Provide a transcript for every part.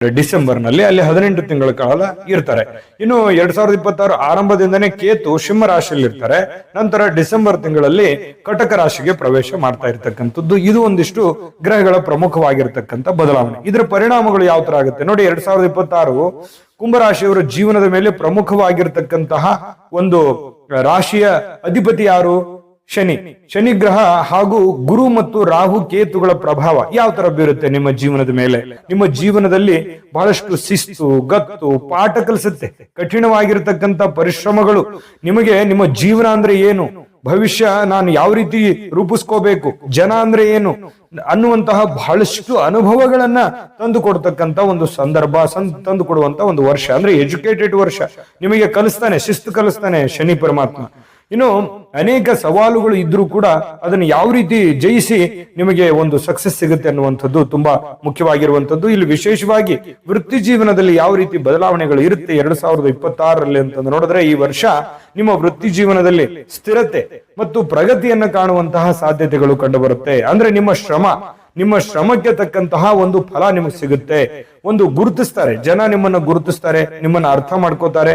ಡಿಸೆಂಬರ್ನಲ್ಲಿ ಅಲ್ಲಿ ಹದಿನೆಂಟು ತಿಂಗಳ ಕಾಲ ಇರ್ತಾರೆ. ಇನ್ನು ಎರಡ್ ಸಾವಿರದ ಇಪ್ಪತ್ತಾರು ಆರಂಭದಿಂದನೇ ಕೇತು ಸಿಂಹ ರಾಶಿಯಲ್ಲಿ ಇರ್ತಾರೆ ನಂತರ ಡಿಸೆಂಬರ್ ತಿಂಗಳಲ್ಲಿ ಕಟಕ ರಾಶಿಗೆ ಪ್ರವೇಶ ಮಾಡ್ತಾ ಇರ್ತಕ್ಕಂಥದ್ದು. ಇದು ಒಂದಿಷ್ಟು ಗ್ರಹಗಳ ಪ್ರಮುಖವಾಗಿರ್ತಕ್ಕಂಥ ಬದಲಾವಣೆ. ಇದರ ಪರಿಣಾಮಗಳು ಯಾವ ತರ ಆಗುತ್ತೆ? ನೋಡಿ, ಎರಡ್ ಸಾವಿರದ ಇಪ್ಪತ್ತಾರು ಕುಂಭರಾಶಿಯವರ ಜೀವನದ ಮೇಲೆ ಪ್ರಮುಖವಾಗಿರ್ತಕ್ಕಂತಹ ಒಂದು ರಾಶಿಯ ಅಧಿಪತಿ ಯಾರು? ಶನಿ. ಶನಿ ಗ್ರಹ ಹಾಗೂ ಗುರು ಮತ್ತು ರಾಹು ಕೇತುಗಳ ಪ್ರಭಾವ ಯಾವ ತರ ಬೀರುತ್ತೆ ನಿಮ್ಮ ಜೀವನದ ಮೇಲೆ? ನಿಮ್ಮ ಜೀವನದಲ್ಲಿ ಬಹಳಷ್ಟು ಶಿಸ್ತು, ಗತ್ತು, ಪಾಠ ಕಲಿಸುತ್ತೆ. ಕಠಿಣವಾಗಿರತಕ್ಕಂತ ಪರಿಶ್ರಮಗಳು. ನಿಮಗೆ ನಿಮ್ಮ ಜೀವನ ಅಂದ್ರೆ ಏನು? ಭವಿಷ್ಯ ನಾನು ಯಾವ ರೀತಿ ರೂಪಿಸ್ಕೋಬೇಕು? ಜನ ಅಂದ್ರೆ ಏನು? ಅನ್ನುವಂತಹ ಬಹಳಷ್ಟು ಅನುಭವಗಳನ್ನ ತಂದು ಕೊಡ್ತಕ್ಕಂತ ಒಂದು ಸಂದರ್ಭ ತಂದು ಕೊಡುವಂತ ಒಂದು ವರ್ಷ ಅಂದ್ರೆ ಎಜುಕೇಟೆಡ್ ವರ್ಷ. ನಿಮಗೆ ಕಲಿಸ್ತಾನೆ, ಶಿಸ್ತು ಕಲಿಸ್ತಾನೆ ಶನಿ ಪರಮಾತ್ಮ. ಇನ್ನು ಅನೇಕ ಸವಾಲುಗಳು ಇದ್ರೂ ಕೂಡ ಅದನ್ನು ಯಾವ ರೀತಿ ಜಯಿಸಿ ನಿಮಗೆ ಒಂದು ಸಕ್ಸಸ್ ಸಿಗುತ್ತೆ ಅನ್ನುವಂಥದ್ದು ತುಂಬಾ ಮುಖ್ಯವಾಗಿರುವಂತದ್ದು ಇಲ್ಲಿ ವಿಶೇಷವಾಗಿ ವೃತ್ತಿ ಜೀವನದಲ್ಲಿ ಯಾವ ರೀತಿ ಬದಲಾವಣೆಗಳು ಇರುತ್ತೆ ಎರಡ್ ಸಾವಿರದ ಇಪ್ಪತ್ತಾರರಲ್ಲಿ ಅಂತಂದು ನೋಡಿದ್ರೆ ಈ ವರ್ಷ ನಿಮ್ಮ ವೃತ್ತಿ ಜೀವನದಲ್ಲಿ ಸ್ಥಿರತೆ ಮತ್ತು ಪ್ರಗತಿಯನ್ನು ಕಾಣುವಂತಹ ಸಾಧ್ಯತೆಗಳು ಕಂಡುಬರುತ್ತೆ. ಅಂದ್ರೆ ನಿಮ್ಮ ಶ್ರಮ, ನಿಮ್ಮ ಶ್ರಮಕ್ಕೆ ತಕ್ಕಂತಹ ಒಂದು ಫಲ ನಿಮಗೆ ಸಿಗುತ್ತೆ. ಒಂದು ಗುರುತಿಸ್ತಾರೆ. ಜನ ನಿಮ್ಮನ್ನ ಗುರುತಿಸ್ತಾರೆ, ನಿಮ್ಮನ್ನ ಅರ್ಥ ಮಾಡ್ಕೋತಾರೆ.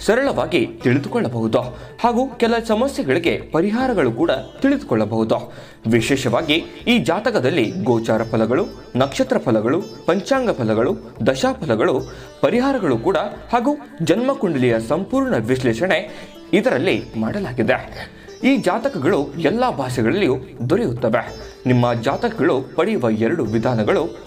ಸರಳವಾಗಿ ತಿಳಿದುಕೊಳ್ಳಬಹುದು. ಹಾಗೂ ಕೆಲ ಸಮಸ್ಯೆಗಳಿಗೆ ಪರಿಹಾರಗಳು ಕೂಡ ತಿಳಿದುಕೊಳ್ಳಬಹುದು. ವಿಶೇಷವಾಗಿ ಈ ಜಾತಕದಲ್ಲಿ ಗೋಚಾರ ಫಲಗಳು, ನಕ್ಷತ್ರ ಫಲಗಳು, ಪಂಚಾಂಗ ಫಲಗಳು ದಶಾಫಲಗಳು ಪರಿಹಾರಗಳು ಕೂಡ ಹಾಗೂ ಜನ್ಮಕುಂಡಲಿಯ ಸಂಪೂರ್ಣ ವಿಶ್ಲೇಷಣೆ ಇದರಲ್ಲಿ ಮಾಡಲಾಗಿದೆ. ಈ ಜಾತಕಗಳು ಎಲ್ಲ ಭಾಷೆಗಳಲ್ಲಿಯೂ ದೊರೆಯುತ್ತವೆ. ನಿಮ್ಮ ಜಾತಕಗಳು ಪಡೆಯುವ ಎರಡು ವಿಧಾನಗಳು